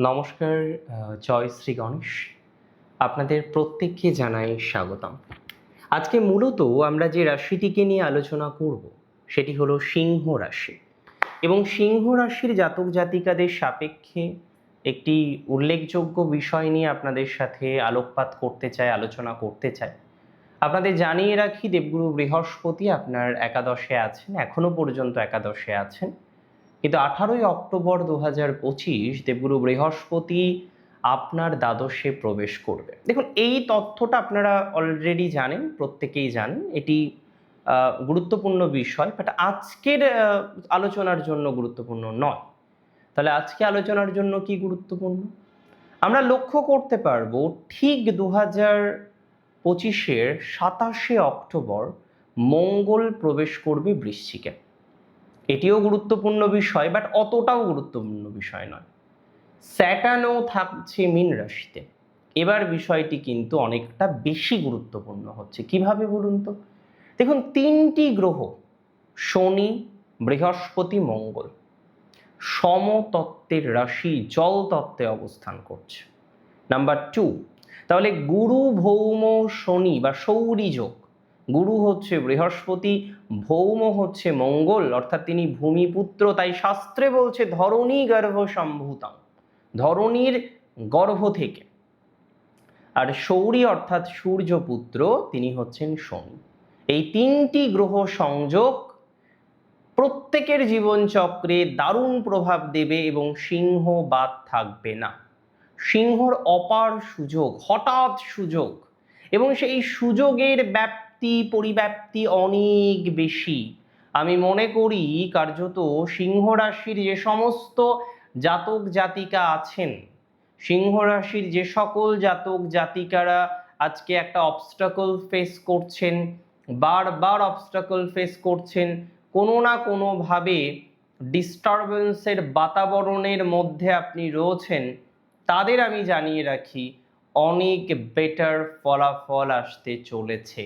নমস্কার জয় শ্রী গণেশ। আপনাদের প্রত্যেককে জানাই স্বাগতম। আজকে মূলত আমরা যে রাশিটিকে নিয়ে আলোচনা করব, সেটি হলো সিংহ রাশি। এবং সিংহ রাশির জাতক জাতিকাদের সাপেক্ষে একটি উল্লেখযোগ্য বিষয় নিয়ে আপনাদের সাথে আলোকপাত করতে চাই, আলোচনা করতে চাই। আপনাদের জানিয়ে রাখি, দেবগুরু বৃহস্পতি আপনার একাদশে আছেন, এখনও পর্যন্ত একাদশে আছেন। কিন্তু আঠারোই অক্টোবর দু হাজার পঁচিশ দেবগুরু বৃহস্পতি আপনার দ্বাদশে প্রবেশ করবে। দেখুন, এই তথ্যটা আপনারা অলরেডি জানেন, প্রত্যেকেই জানেন। এটি গুরুত্বপূর্ণ বিষয় বাট আজকের আলোচনার জন্য গুরুত্বপূর্ণ নয়। তাহলে আজকে আলোচনার জন্য কি গুরুত্বপূর্ণ? আমরা লক্ষ্য করতে পারব, ঠিক দু হাজার পঁচিশের সাতাশে অক্টোবর মঙ্গল প্রবেশ করবে বৃশ্চিকে। এটিও গুরুত্বপূর্ণ বিষয় বাট অতটাও গুরুত্বপূর্ণ বিষয় নয়। স্যাটার্নও থাকছে মীন রাশিতে। এবার বিষয়টি কিন্তু অনেকটা বেশি গুরুত্বপূর্ণ হচ্ছে। কীভাবে বলুন তো? দেখুন, তিনটি গ্রহ, শনি, বৃহস্পতি, মঙ্গল, সমতত্ত্বের রাশি জল তত্ত্বে অবস্থান করছে। নাম্বার টু তাহলে গুরু, ভৌম, শনি বা সৌরী যোগ গুরু হচ্ছে বৃহস্পতি, ভৌম হচ্ছে মঙ্গল, অর্থাৎ তিনি ভূমিপুত্র, তাই শাস্ত্রে বলছে ধরণী গর্ভ সম্ভূতম ধরণীর গর্ভ থেকে। আর সৌরী অর্থাৎ সূর্যপুত্র, তিনি হচ্ছেন শনি। এই তিনটি গ্রহ সংযোগ প্রত্যেকের জীবনচক্রে দারুণ প্রভাব দেবে এবং সিংহ বাদ থাকবে না। সিংহর অপার সুযোগ, হঠাৎ সুযোগ। এবং সেই সুযোগের ব্যাপ্তি, পরিব্যাপ্তি অনেক বেশি। আমি মনে করি কার্যত সিংহ রাশির যে সমস্ত জাতক জাতিকা আছেন, সিংহ রাশির যে সকল জাতক জাতিকারা আজকে একটা অবস্টাকল ফেস করছেন, বারবার অবস্টাকল ফেস করছেন, কোনো না কোনোভাবে ডিস্টারবেন্সের বাতাবরণের মধ্যে আপনি রয়েছেন, তাদের আমি জানিয়ে রাখি, অনেক বেটার ফলাফল আসতে চলেছে।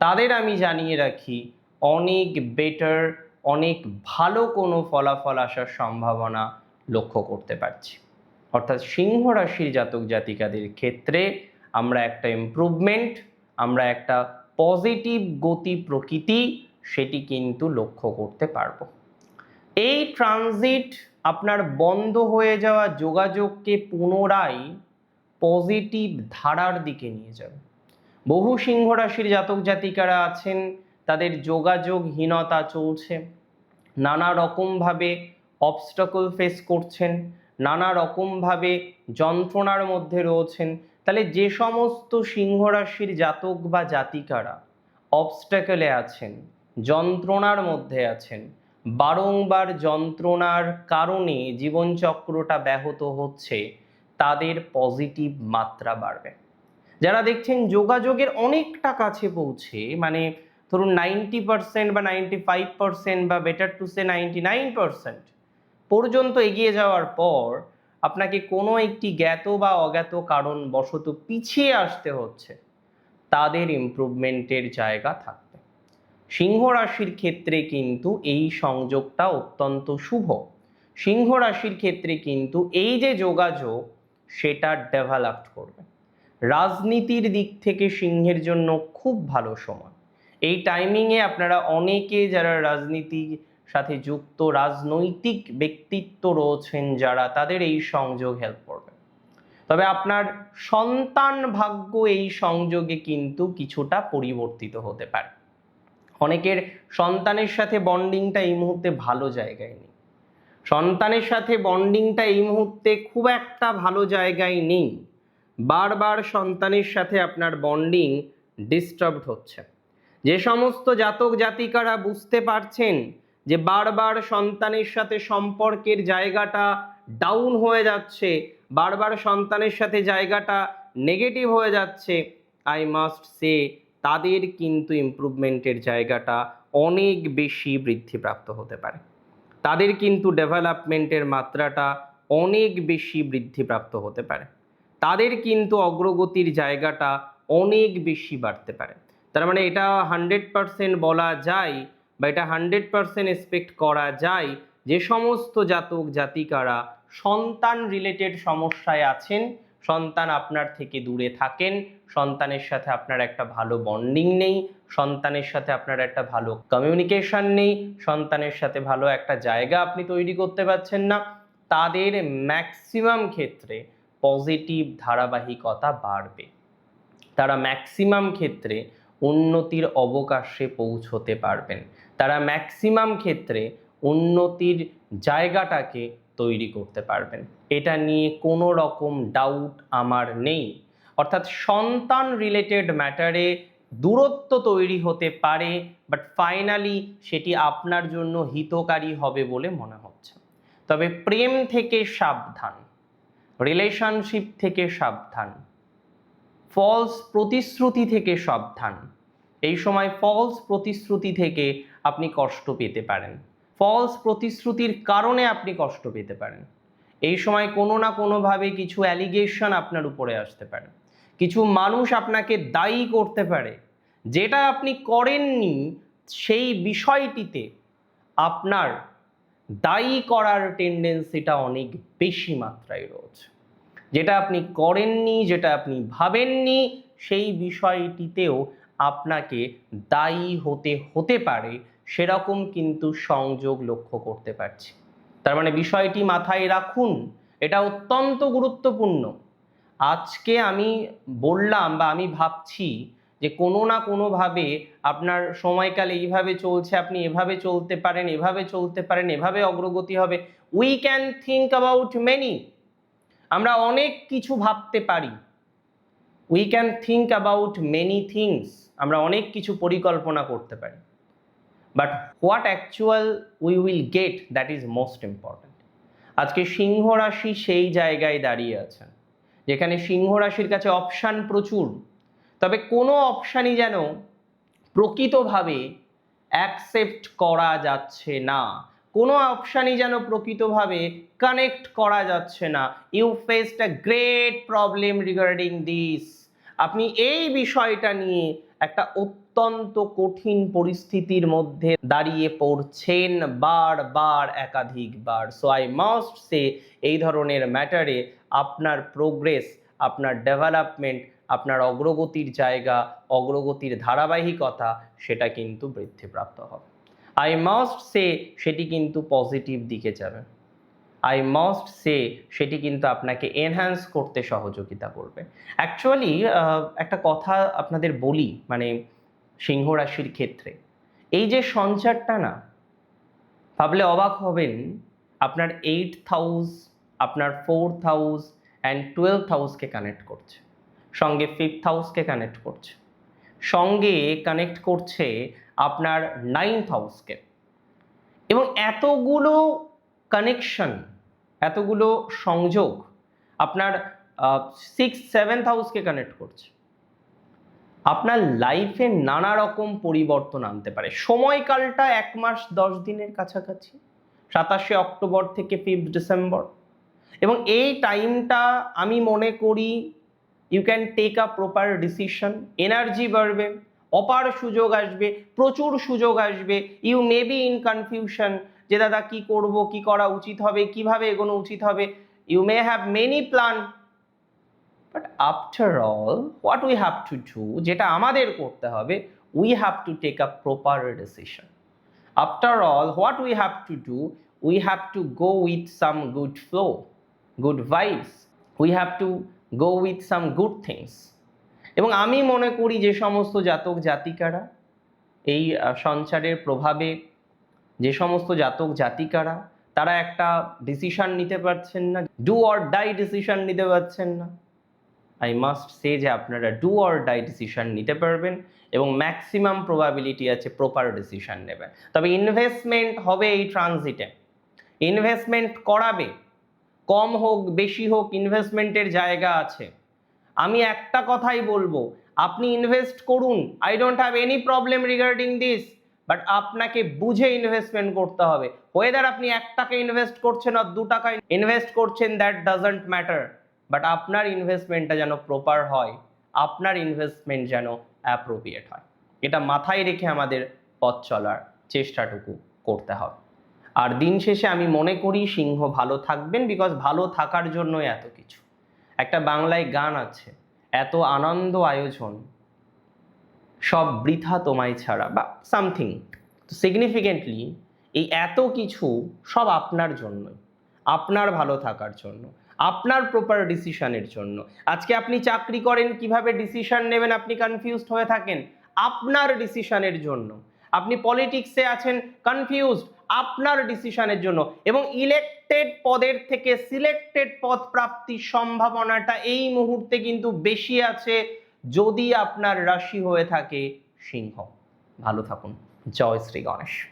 তাদের আমি জানিয়ে রাখি, অনেক বেটার অনেক ভালো কোনো ফলাফল আসার সম্ভাবনা লক্ষ্য করতে পারছি। অর্থাৎ সিংহ রাশির জাতক জাতিকাদের ক্ষেত্রে আমরা একটা ইমপ্রুভমেন্ট আমরা একটা পজিটিভ গতি প্রকৃতি, সেটি কিন্তু লক্ষ্য করতে পারব। এই ট্রানজিট আপনার বন্ধ হয়ে যাওয়া যোগাযোগকে পুনরায় পজিটিভ ধারার দিকে নিয়ে যাবে। বহু সিংহ রাশির জাতক জাতিকারা আছেন, তাদের যোগাযোগহীনতা চলছে। নানা রকমভাবে অবস্টাকল ফেস করছেন, নানা রকমভাবে যন্ত্রণার মধ্যে রয়েছেন। তাহলে যে সমস্ত সিংহ রাশির জাতক বা জাতিকারা অবস্টাকলে আছেন, যন্ত্রণার মধ্যে আছেন, বারংবার যন্ত্রণার কারণে জীবনচক্রটা ব্যাহত হচ্ছে, তাদের পজিটিভ মাত্রা বাড়বে। যারা দেখছেন যোগাযোগের অনেকটা কাছে পৌঁছে মানে ধরুন নাইনটি পার্সেন্ট বা নাইনটি ফাইভ পার্সেন্ট বা better to say ninety nine percent পর্যন্ত এগিয়ে যাওয়ার পর আপনাকে কোনো একটি জ্ঞাত বা অজ্ঞাত কারণ বশত পিছিয়ে আসতে হচ্ছে। তাদের ইমপ্রুভমেন্টের জায়গা থাকবে। সিংহ রাশির ক্ষেত্রে কিন্তু এই সংযোগটা অত্যন্ত শুভ। সিংহ রাশির ক্ষেত্রে কিন্তু এই যে যোগাযোগ, সেটা ডেভেলপ করবে। রাজনীতির দিক থেকে সিংহের জন্য খুব ভালো সময়। এই টাইমিংয়ে আপনারা অনেকে যারা রাজনীতির সাথে যুক্ত, রাজনৈতিক ব্যক্তিত্ব রয়েছেন যারা, তাদের এই সংযোগ হেল্প করবে। তবে আপনার সন্তান ভাগ্য এই সংযোগে কিন্তু কিছুটা পরিবর্তিত হতে পারে। অনেকের সন্তানের সাথে বন্ডিংটা এই মুহূর্তে ভালো জায়গায় নেই। সন্তানের সাথে বন্ডিংটা এই মুহূর্তে খুব একটা ভালো জায়গায় নেই। বারবার সন্তানের সাথে আপনার বন্ডিং ডিস্টার্বড হচ্ছে। যে সমস্ত জাতক জাতিকারা বুঝতে পারছেন যে বারবার সন্তানের সাথে সম্পর্কের জায়গাটা ডাউন হয়ে যাচ্ছে, বারবার সন্তানের সাথে জায়গাটা নেগেটিভ হয়ে যাচ্ছে আই মাস্ট সে তাদের কিন্তু ইমপ্রুভমেন্টের জায়গাটা অনেক বেশি বৃদ্ধিপ্রাপ্ত হতে পারে। তাদের কিন্তু ডেভেলপমেন্টের মাত্রাটা অনেক বেশি বৃদ্ধিপ্রাপ্ত হতে পারে। তাদের কিন্তু অগ্রগতির জায়গাটা অনেক বেশি বাড়তে পারে। তার মানে এটা হান্ড্রেড পারসেন্ট বলা যায় বা এটা হান্ড্রেড পারসেন্ট এক্সপেক্ট করা যায় যে সমস্ত জাতক জাতিকারা সন্তান রিলেটেড সমস্যায় আছেন, সন্তান আপনার থেকে দূরে থাকেন, সন্তানের সাথে আপনার একটা ভালো বন্ডিং নেই, সন্তানের সাথে আপনার একটা ভালো কমিউনিকেশন নেই, সন্তানের সাথে ভালো একটা জায়গা আপনি তৈরি করতে পারছেন না। তাদের ম্যাক্সিমাম ক্ষেত্রে পজিটিভ ধারাবাহিকতা বাড়বে। তারা ম্যাক্সিমাম ক্ষেত্রে উন্নতির অবকাশে পৌঁছতে পারবেন। তারা ম্যাক্সিমাম ক্ষেত্রে উন্নতির জায়গাটাকে তৈরি করতে পারবেন। এটা নিয়ে কোনো রকম ডাউট আমার নেই। অর্থাৎ সন্তান রিলেটেড ম্যাটারে দূরত্ব তৈরি হতে পারে বাট ফাইনালি সেটি আপনার জন্য হিতকারী হবে বলে মনে হচ্ছে। তবে প্রেম থেকে সাবধান। রিলেশনশিপ থেকে সাবধান। ফলস প্রতিশ্রুতি থেকে সাবধান। এই সময় ফলস প্রতিশ্রুতি থেকে আপনি কষ্ট পেতে পারেন। ফলস প্রতিশ্রুতির কারণে আপনি কষ্ট পেতে পারেন। এই সময় কোনো না কোনোভাবে কিছু অ্যালিগেশন আপনার উপরে আসতে পারে। কিছু মানুষ আপনাকে দায়ী করতে পারে। যেটা আপনি করেননি, সেই বিষয়টিতে আপনার দায়ী করার টেন্ডেন্সিটা অনেক বেশি মাত্রায় রয়েছে। যেটা আপনি করেননি, যেটা আপনি ভাবেননি, সেই বিষয়টিতেও আপনাকে দায়ী হতে হতে পারে, সেরকম কিন্তু সংযোগ লক্ষ্য করতে পারছি। তার মানে বিষয়টি মাথায় রাখুন, এটা অত্যন্ত গুরুত্বপূর্ণ। আজকে আমি বললাম বা আমি ভাবছি যে কোনো না কোনোভাবে আপনার সময়কাল এইভাবে চলছে, আপনি এভাবে চলতে পারেন, এভাবে চলতে পারেন, এভাবে অগ্রগতি হবে। We can think about many আমরা অনেক কিছু ভাবতে পারি। We can think about many things আমরা অনেক কিছু পরিকল্পনা করতে পারি। But what actual we will get that is most important আজকে সিংহ রাশি সেই জায়গায় দাঁড়িয়ে আছেন। যেখানে সিংহ রাশির কাছে অপশান প্রচুর। তবে কোনো অপশানই যেন প্রকৃতভাবে অ্যাকসেপ্ট করা যাচ্ছে না। কোনো অপশানই যেন প্রকৃতভাবে কানেক্ট করা যাচ্ছে না। You faced a great problem regarding this আপনি এই বিষয়টা নিয়ে একটা অত্যন্ত কঠিন পরিস্থিতির মধ্যে দাঁড়িয়ে পড়ছেন বারবার, একাধিকবার। সো আই মাস্ট সে এই ধরনের ম্যাটারে আপনার প্রোগ্রেস আপনার ডেভেলপমেন্ট আপনার অগ্রগতির জায়গা, অগ্রগতির ধারাবাহিকতা, সেটা কিন্তু বৃদ্ধিপ্রাপ্ত হবে। আই মাস্ট সে সেটি কিন্তু পজিটিভ দিকে যাবে। আই মাস্ট সে সেটি কিন্তু আপনাকে এনহ্যান্স করতে সহযোগিতা করবে। অ্যাকচুয়ালি একটা কথা আপনাদের বলি মানে সিংহ রাশির ক্ষেত্রে। এই যে সঞ্চারটা না, ভাবলে অবাক হবেন, আপনার এইট হাউস আপনার ফোর্থ হাউস অ্যান্ড টুয়েলভ হাউসকে কানেক্ট করছে। সঙ্গে ফিফথ হাউসকে কানেক্ট করছে। সঙ্গে কানেক্ট করছে আপনার নাইনথ হাউসকে এবং এতগুলো কানেকশন এতগুলো সংযোগ আপনার সিক্স সেভেন্থ হাউসকে কানেক্ট করছে। আপনার লাইফে নানা রকম পরিবর্তন আনতে পারে। সময়কালটা এক মাস, দশ দিনের কাছাকাছি। সাতাশে অক্টোবর থেকে ফিফথ ডিসেম্বর এবং এই টাইমটা আমি মনে করি you can take a proper decision energy বাড়বে, অপার সুযোগ আসবে, প্রচুর সুযোগ আসবে। You may be in confusion যে, দাদা, কি করব? কি করা উচিত হবে? কীভাবে এগোনো উচিত হবে? You may have many plan but after all what we have to do যেটা আমাদের করতে হবে we have to take a proper decision after all what we have to do we have to go with some good flow good vibes we have to go with some good things এবং আমি মনে করি যে সমস্ত জাতক জাতিকারা এই সঞ্চারের প্রভাবে যে সমস্ত জাতক জাতিকারা, তারা একটা ডিসিশন নিতে পারছেন না ডু অর ডাই ডিসিশন নিতে পারছেন না। আই মাস্ট সে যে আপনারা ডু অর ডাই ডিসিশন নিতে পারবেন এবং ম্যাক্সিমাম প্রবাবিলিটি আছে প্রপার ডিসিশন নেবেন। তবে ইনভেস্টমেন্ট হবে এই ট্রানজিটে ইনভেস্টমেন্ট করাবে কম হোক, বেশি হোক ইনভেস্টমেন্টের জায়গা আছে। আমি একটা কথাই বলব, আপনি ইনভেস্ট করুন। I don't have any problem regarding this but আপনাকে বুঝে ইনভেস্টমেন্ট করতে হবে। ওয়েদার আপনি এক টাকা ইনভেস্ট করছেন আর দু টাকা ইনভেস্ট করছেন দ্যাট ডাজন্ট ম্যাটার বাট আপনার ইনভেস্টমেন্টটা যেন প্রপার হয়, আপনার ইনভেস্টমেন্ট যেন অ্যাপ্রোপ্রিয়েট হয়। এটা মাথায় রেখে আমাদের পথ চলার চেষ্টাটুকু করতে হবে। আর দিন শেষে আমি মনে করি সিংহ ভালো থাকবেন বিকজ ভালো থাকার জন্যই এত কিছু। একটা বাংলায় গান আছে, এত আনন্দ আয়োজন, সব বৃথা তোমায় ছাড়া বা সামথিং সিগনিফিকেন্টলি এই এত কিছু সব আপনার জন্যই। আপনার ভালো থাকার জন্য, আপনার প্রপার ডিসিশনের জন্য। আজকে আপনি চাকরি করেন, কীভাবে ডিসিশন নেবেন আপনি কনফিউজড হয়ে থাকেন? আপনার ডিসিশনের জন্য। আপনি পলিটিক্সে আছেন কনফিউজড আপনার ডিসিশনের জন্য। এবং ইলেক্টেড পদের থেকে সিলেক্টেড পদ প্রাপ্তির সম্ভাবনাটা এই মুহূর্তে কিন্তু বেশি আছে যদি আপনার রাশি হয়ে থাকে সিংহ। ভালো থাকুন। জয় শ্রী গণেশ।